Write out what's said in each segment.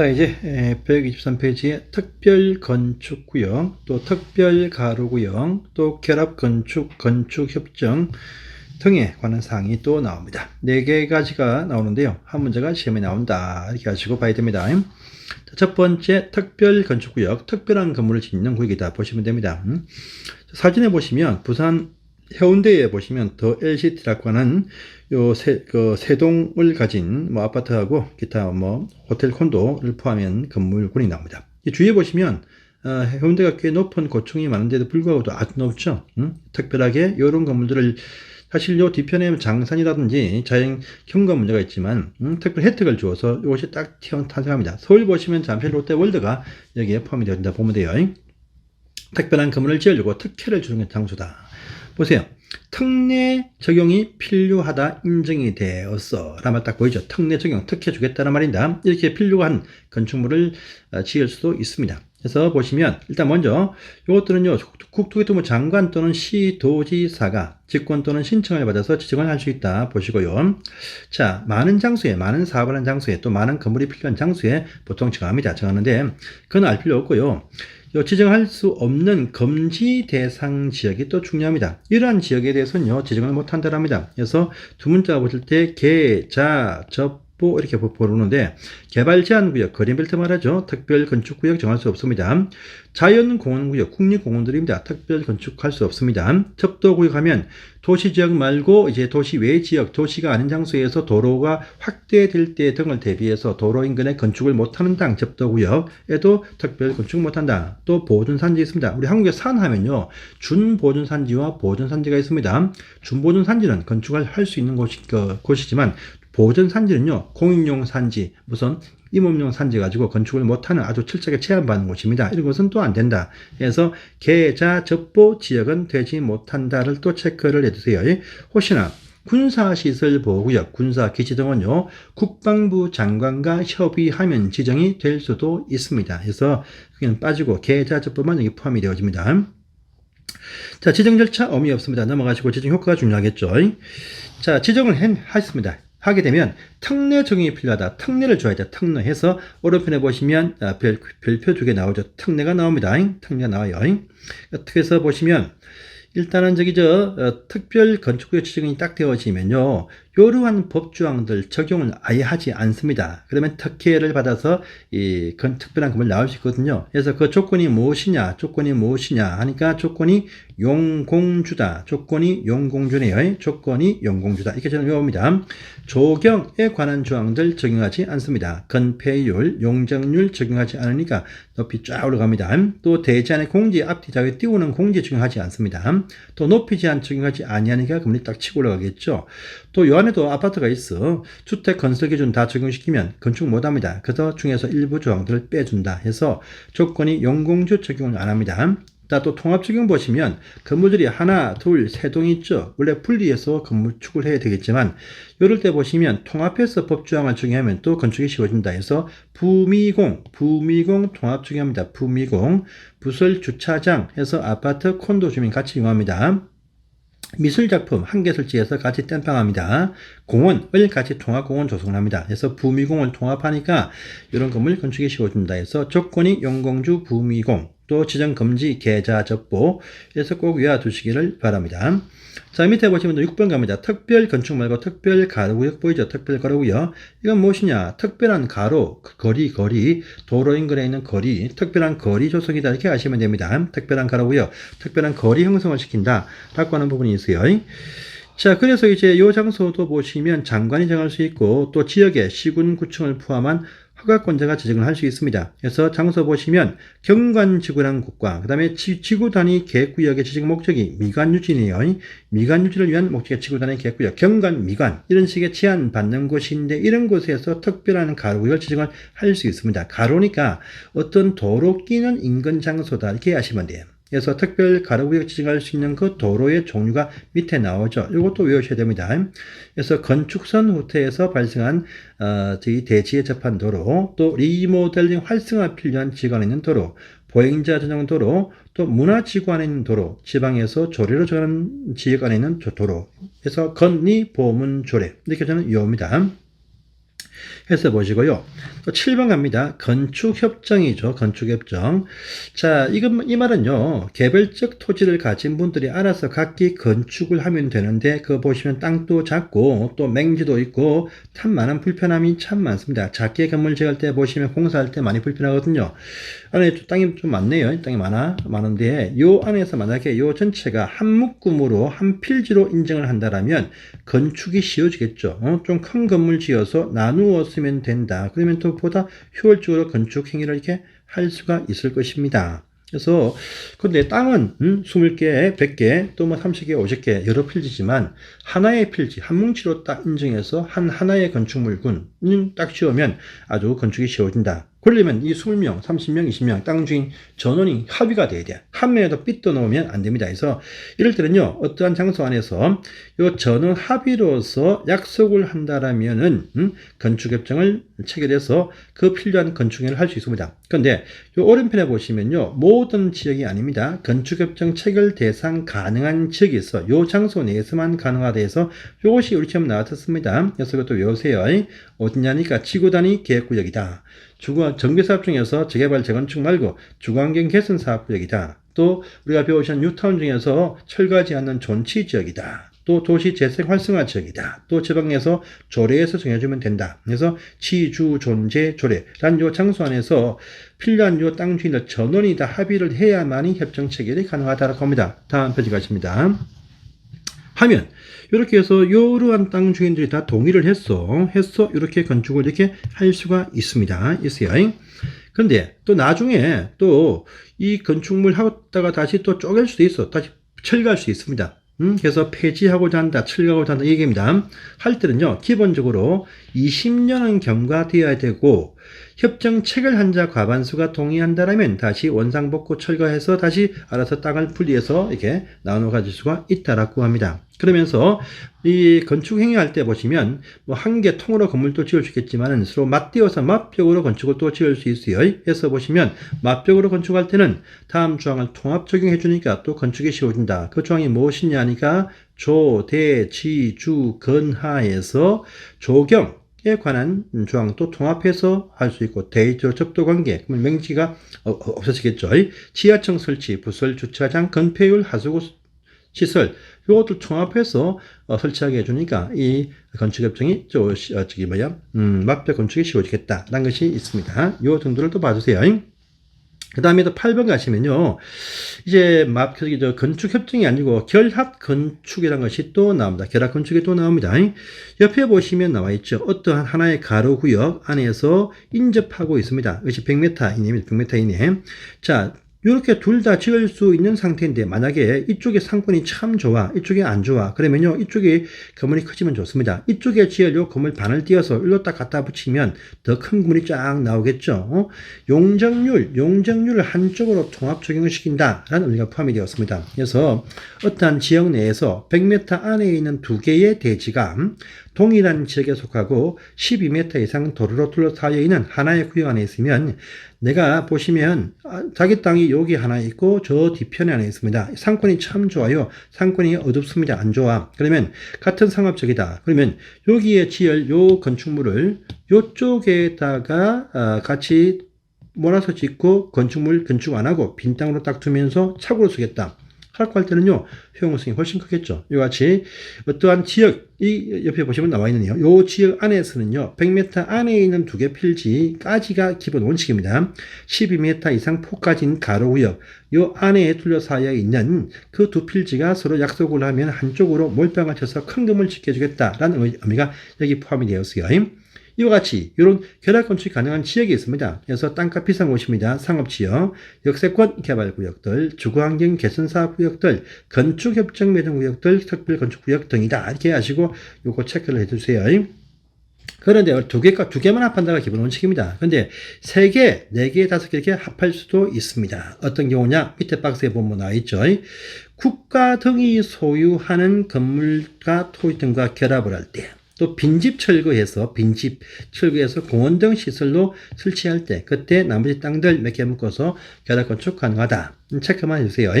자, 이제 123페이지에 특별 건축 구역, 또 특별 가로 구역, 또 결합 건축, 건축 협정 등에 관한 사항이 또 나옵니다. 네 개 가지가 나오는데요. 한 문제가 시험에 나온다. 이렇게 하시고 봐야 됩니다. 자, 첫 번째 특별 건축 구역, 특별한 건물을 짓는 구역이다 보시면 됩니다. 음. 사진에 보시면 부산 해운대에 보시면 더 LCT라고 하는 요 세, 그 세동을 가진 뭐 아파트하고 기타 뭐 호텔 콘도를 포함한 건물군이 나옵니다. 이 주위에 보시면 어, 해운대가 꽤 높은 고층이 많은데도 불구하고도 아주 높죠. 음? 특별하게 이런 건물들을 사실 요 뒤편에 장산이라든지 자연 경관 문제가 있지만 음, 특별 혜택을 주어서 이것이 딱 탄생합니다. 서울 보시면 잠실 롯데월드가 여기에 포함이 있다 보면 돼요. 특별한 건물을 지으려고 특혜를 주는 장소다. 보세요. 특례 적용이 필요하다 인정이 되었어. 라면 딱 보이죠. 특례 적용, 특혜 주겠다는 말입니다. 이렇게 필요한 건축물을 어, 지을 수도 있습니다. 그래서 보시면 일단 먼저 이것들은요 국토교통부 장관 또는 시도지사가 직권 또는 신청을 받아서 지정을 할 수 있다 보시고요. 자 많은 장소에 많은 사업을 하는 장소에 또 많은 건물이 필요한 장소에 보통 정합니다. 정하는데 그건 알 필요 없고요. 요 지정할 수 없는 금지 대상 지역이 또 중요합니다. 이러한 지역에 대해서는요, 지정을 못 한다랍니다. 그래서 두 문자가 보실 때, 개, 자, 접, 보 이렇게 보르는데 개발 제한 구역, 거리벨트 말하죠. 특별 건축 구역 정할 수 없습니다. 자연 공원 구역, 국립 공원들입니다. 특별 건축할 수 없습니다. 첩도 구역 하면 도시 지역 말고 이제 도시 외 지역, 도시가 아닌 장소에서 도로가 확대될 때 등을 대비해서 도로 인근에 건축을 못하는 당 접도 구역에도 특별 건축 못한다. 또 보존 산지 있습니다. 우리 한국에 산 하면요 준 보존 산지와 보존 산지가 있습니다. 준 보존 산지는 건축을 할 수 있는 곳이, 그, 곳이지만 보존 산지는요, 공익용 산지, 무슨 임업용 산지 가지고 건축을 못하는 아주 철저하게 제한받는 곳입니다. 이런 것은 또 안 된다. 그래서 계좌 접보 지역은 되지 못한다를 또 체크를 해주세요. 혹시나 군사시설 보호구역, 군사기지 등은요, 국방부 장관과 협의하면 지정이 될 수도 있습니다. 그래서 그냥 빠지고 계좌 접보만 여기 포함이 되어집니다. 자, 지정 절차 의미 없습니다. 넘어가시고 지정 효과가 중요하겠죠. 자, 지정을 했습니다. 하게 되면 특례 적용이 필요하다. 특례를 줘야 돼. 특례 해서 오른편에 보시면 아, 별, 별표 두 개 나오죠. 특례가 나옵니다. 특례가 나와요. 그래서 보시면 일단은 저기 저 어, 특별 건축구역 지정이 딱 되어지면요. 이러한 법조항들 적용을 아예 하지 않습니다. 그러면 특혜를 받아서 이 특별한 금을 나올 수 있거든요. 그래서 그 조건이 무엇이냐, 조건이 무엇이냐 하니까 조건이 용공주다. 조건이 용공주네요. 조건이 용공주다. 이렇게 저는 외웁니다. 조경에 관한 조항들 적용하지 않습니다. 건폐율, 용적률 적용하지 않으니까 높이 쫙 올라갑니다. 또 대지안의 공지 앞뒤 좌우 띄우는 공지 적용하지 않습니다. 또 높이 제한 적용하지 아니하니까 금리 딱 치고 올라가겠죠. 또 요 안에도 아파트가 있어. 주택 건설 기준 다 적용시키면 건축 못합니다. 그래서 중에서 일부 조항들을 빼준다 해서 조건이 용공주 적용을 안 합니다. 또 통합 적용 보시면 건물들이 하나, 둘, 세 동이 있죠. 원래 분리해서 건물축을 해야 되겠지만 이럴 때 보시면 통합해서 법조항을 적용하면 또 건축이 쉬워진다 해서 부미공, 부미공 통합 적용합니다. 부미공, 부설 주차장 해서 아파트 콘도 주민 같이 이용합니다. 미술작품 한 개 설치해서 같이 땜빵합니다. 공원을 같이 통합공원 조성을 합니다. 그래서 부미공을 통합하니까 이런 건물 건축이 쉬워진다 해서 조건이 용공주 부미공 또 지정 금지 계좌 접보 그래서 꼭 외워 두시기를 바랍니다. 자 밑에 보시면 6번 갑니다. 특별 건축 말고 특별 가로구역 보이죠? 특별 가로구역 이건 무엇이냐? 특별한 가로 거리 거리 도로 인근에 있는 거리 특별한 거리 조성이다 이렇게 아시면 됩니다. 특별한 가로구역 특별한 거리 형성을 시킨다 라고 하는 부분이 있어요. 자, 그래서 이제 이 장소도 보시면 장관이 정할 수 있고 또 지역의 시군 구청을 포함한 허가권자가 지정을 할 수 있습니다. 그래서 장소 보시면 경관 지구란 곳과 그 다음에 지구 단위 계획구역의 지정 목적이 미관 유지네요. 미관 유지를 위한 목적의 지구 단위 계획구역, 경관, 미관 이런 식의 제한 받는 곳인데 이런 곳에서 특별한 가로구역을 지정을 할 수 있습니다. 가로니까 어떤 도로 끼는 인근 장소다 이렇게 아시면 돼요. 그래서 특별 가로구역 지정할 수 있는 그 도로의 종류가 밑에 나오죠. 이것도 외우셔야 됩니다. 그래서 건축선 후퇴에서 발생한 어, 대지에 접한 도로, 또 리모델링 활성화 필요한 지역 안에 있는 도로, 보행자 전용 도로, 또 문화지구 안에 있는 도로, 지방에서 조례로 정하는 지역 안에 있는 도로. 그래서 건리, 보문, 조례 이렇게 저는 외웁니다. 해서 보시고요. 또 7번 갑니다. 건축협정이죠. 건축협정. 자, 이건, 이 말은요. 개별적 토지를 가진 분들이 알아서 각기 건축을 하면 되는데, 그거 보시면 땅도 작고, 또 맹지도 있고, 참 많은 불편함이 참 많습니다. 작게 건물 지을 때 보시면 공사할 때 많이 불편하거든요. 안에 또 땅이 좀 많네요. 땅이 많아, 많은데, 요 안에서 만약에 요 전체가 한 묶음으로, 한 필지로 인정을 한다라면, 건축이 쉬워지겠죠. 어? 좀큰 건물 지어서 나누 어 쓰면 된다. 그러면 또 보다 효율적으로 건축 행위를 이렇게 할 수가 있을 것입니다. 그래서 근데 땅은 음, 20개, 100개, 또 뭐 30개, 50개 여러 필지지만 하나의 필지, 한 뭉치로 딱 인정해서 한 하나의 건축물군 음, 딱 지으면 아주 건축이 쉬워진다. 그러려면 이 20명, 30명, 20명 땅 주인 전원이 합의가 돼야 돼. 한 명에도 삐떠 놓으면 안 됩니다. 그래서 이럴 때는요, 어떠한 장소 안에서 요 전원 합의로서 약속을 한다라면은 음, 건축협정을 체결해서 그 필요한 건축행위를 할 수 있습니다. 그런데 요 오른편에 보시면요, 모든 지역이 아닙니다. 건축협정 체결 대상 가능한 지역이 있어. 요 장소 내에서만 가능하다 해서 요것이 우리 처음 나왔었습니다. 그래서 이것도 외우세요. 어디냐니까 지구단위 계획구역이다. 주거 정비사업 중에서 재개발 재건축 말고 주거환경 개선 사업구역이다. 또 우리가 배우신 뉴타운 중에서 철거하지 않는 존치 지역이다. 또 도시 재생 활성화 지역이다. 또 지방에서 조례에서 정해주면 된다. 그래서 지주 존재 조례란 요 장소 안에서 필요한 요 땅 주인들 전원이 다 합의를 해야만이 협정 체결이 가능하다고 합니다. 다음 페이지 가십니다. 하면 이렇게 해서 이러한 땅 주인들이 다 동의를 했어. 했어. 이렇게 건축을 이렇게 할 수가 있습니다. 있어요. 근데 또 나중에 또 이 건축물 하다가 다시 또 쪼갤 수도 있어. 다시 철거할 수 있습니다. 음, 그래서 폐지하고자 한다, 철거하고자 한다, 이 얘기입니다. 할 때는요, 기본적으로 20년은 경과되어야 되고, 협정 체결한 자 과반수가 동의한다라면 다시 원상복구 철거해서 다시 알아서 땅을 분리해서 이렇게 나눠 가질 수가 있다라고 합니다. 그러면서 이 건축 행위할 때 보시면 뭐 한 개 통으로 건물도 지을 수 있겠지만 서로 맞대어서 맞벽으로 건축을 또 지을 수 있어요. 해서 보시면 맞벽으로 건축할 때는 다음 조항을 통합 적용해 주니까 또 건축이 쉬워진다. 그 조항이 무엇이냐 하니까 조, 대, 지, 주, 건하에서 조경 에 관한 조항도 통합해서 할 수 있고 데이터 접도 관계 그러면 명지가 어- 어- 없어지겠죠. 지하층 설치, 부설 주차장, 건폐율, 하수구 시설 이것도 통합해서 어, 설치하게 해주니까 이 건축협정이 저, 저기 뭐야 음, 맞벽 건축이 쉬워지겠다라는 것이 있습니다. 요 정도를 또 봐주세요. 그 다음에 또 8번 가시면요. 이제 막, 저, 건축 협정이 아니고 결합 건축이라는 것이 또 나옵니다. 결합 건축이 또 나옵니다. 옆에 보시면 나와 있죠. 어떠한 하나의 가로 구역 안에서 인접하고 있습니다. 이것이 100m 이내입니다. 100m 이내. 자, 이렇게 둘다 지을 수 있는 상태인데 만약에 이쪽에 상권이 참 좋아 이쪽이 안 좋아 그러면요 이쪽이 건물이 커지면 좋습니다. 이쪽에 지으려 건물 반을 띄어서 일로 딱 갖다 붙이면 더 큰 건물이 쫙 나오겠죠? 어? 용적률 용적률을 한쪽으로 통합 적용을 시킨다 라는 의미가 포함이 되었습니다. 그래서 어떠한 지역 내에서 100m 안에 있는 두 개의 대지가 동일한 지역에 속하고 12m 이상 도로로 둘러싸여 있는 하나의 구역 안에 있으면 내가 보시면 아, 자기 땅이 여기 하나 있고 저 뒤편에 하나 있습니다. 상권이 참 좋아요. 상권이 어둡습니다. 안 좋아. 그러면 같은 상업적이다. 그러면 여기에 지을 요 건축물을 요쪽에다가 아, 같이 몰아서 짓고 건축물 건축 안 하고 빈 땅으로 딱 두면서 차고로 쓰겠다. 하라고 할 때는요, 효용성이 훨씬 크겠죠. 이와 같이 어떠한 지역, 이 옆에 보시면 나와 있는요, 요 지역 안에서는요, 100m 안에 있는 두 개 필지까지가 기본 원칙입니다. 12m 이상 폭까지인 가로구역, 요 안에 둘러싸여 있는 그 두 필지가 서로 약속을 하면 한쪽으로 몰빵을 쳐서 큰 금을 지켜주겠다라는 의- 의미가 여기 포함이 되었어요. 이와 같이 이런 결합 건축이 가능한 지역이 있습니다. 그래서 땅값 비싼 곳입니다. 상업지역, 역세권 개발구역들, 주거환경 개선사업구역들, 건축협정 매정구역들, 특별건축구역 등이다. 이렇게 하시고 요거 체크를 해주세요. 그런데 두 개가 두 개만 합한다가 기본 원칙입니다. 근데 세 개, 네 개, 다섯 개 이렇게 합할 수도 있습니다. 어떤 경우냐? 밑에 박스에 보면 나와 있죠. 국가 등이 소유하는 건물과 토지 등과 결합을 할 때, 또 빈집 철거해서 빈집 철거해서 공원 등 시설로 설치할 때, 그때 나머지 땅들 몇 개 묶어서 결합 건축 가능하다. 음, 체크만 해주세요.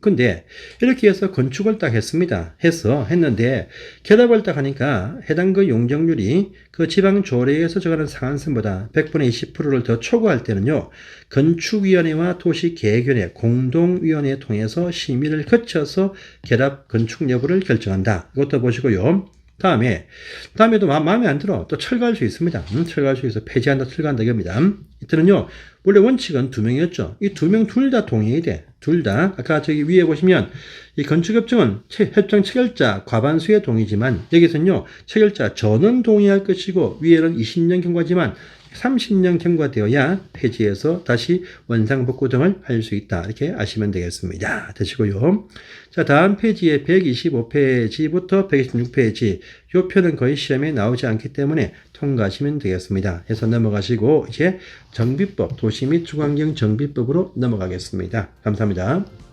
근데 이렇게 해서 건축을 딱 했습니다. 해서 했는데 결합을 딱 하니까 해당 그 용적률이 그 지방 조례에서 정하는 상한선보다 100분의 20%를 더 초과할 때는요. 건축위원회와 도시계획위원회 공동위원회 통해서 심의를 거쳐서 결합 건축 여부를 결정한다. 이것도 보시고요. 다음에 다음에도 마, 마음에 안 들어 또 철거할 수 있습니다. 음, 철거할 수 있어 폐지한다 철거한다 이겁니다. 음, 이때는요 원래 원칙은 두 명이었죠. 이 두 명 둘 다 동의해야 돼. 둘 다 아까 저기 위에 보시면 이 건축협정은 채- 협정 체결자 과반수의 동의지만 여기서는요 체결자 전원 동의할 것이고 위에는 20년 경과지만 30년 경과되어야 폐지해서 다시 원상복구 등을 할 수 있다. 이렇게 아시면 되겠습니다. 되시고요. 자, 다음 페이지에 125페이지부터 126페이지. 요 표는 거의 시험에 나오지 않기 때문에 통과하시면 되겠습니다. 해서 넘어가시고 이제 정비법, 도시 및 주거환경 정비법으로 넘어가겠습니다. 감사합니다.